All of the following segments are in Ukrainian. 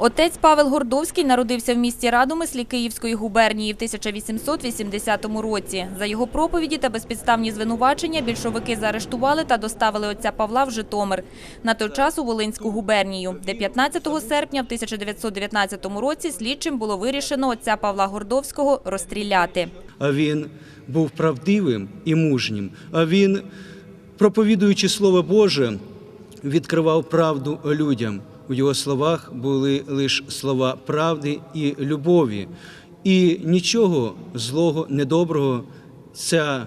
Отець Павел Гордовський народився в місті Радомислі Київської губернії в 1880 році. За його проповіді та безпідставні звинувачення більшовики заарештували та доставили отця Павла в Житомир, на той час у Волинську губернію, де 15 серпня в 1919 році слідчим було вирішено отця Павла Гордовського розстріляти. він був правдивим і мужнім. А він, проповідуючи Слово Боже, відкривав правду людям. У його словах були лише слова правди і любові. І нічого злого, недоброго ця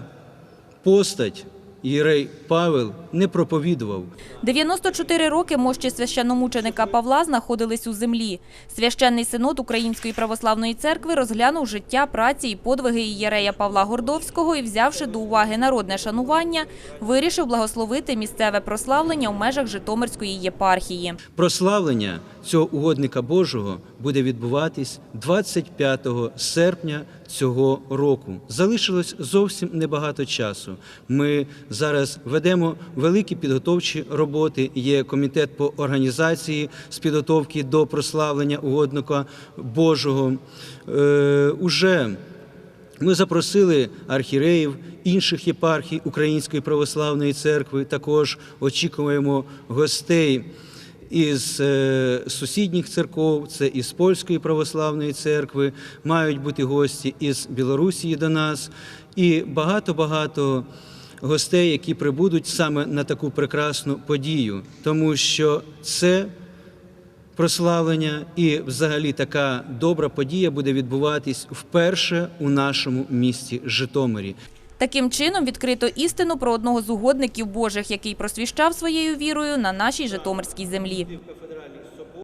постать, Єрей Павел, не проповідував. 94 роки мощі священномученика Павла знаходились у землі. Священний синод Української православної церкви розглянув життя, праці і подвиги ієрея Павла Гордовського і, взявши до уваги народне шанування, вирішив благословити місцеве прославлення в межах Житомирської єпархії. Прославлення цього угодника Божого буде відбуватись 25 серпня цього року. Залишилось зовсім небагато часу. Ми зараз ведемо великі підготовчі роботи. Є комітет по організації з підготовки до прославлення угодника Божого. Е, уже ми запросили архіреїв інших єпархій Української православної церкви. Також очікуємо гостей із е, сусідніх церков, це із Польської православної церкви, мають бути гості із Білорусі до нас, і багато-багато гостей, які прибудуть саме на таку прекрасну подію, тому що це прославлення і взагалі така добра подія буде відбуватись вперше у нашому місті Житомирі. Таким чином відкрито істину про одного з угодників Божих, який просвіщав своєю вірою на нашій Житомирській землі.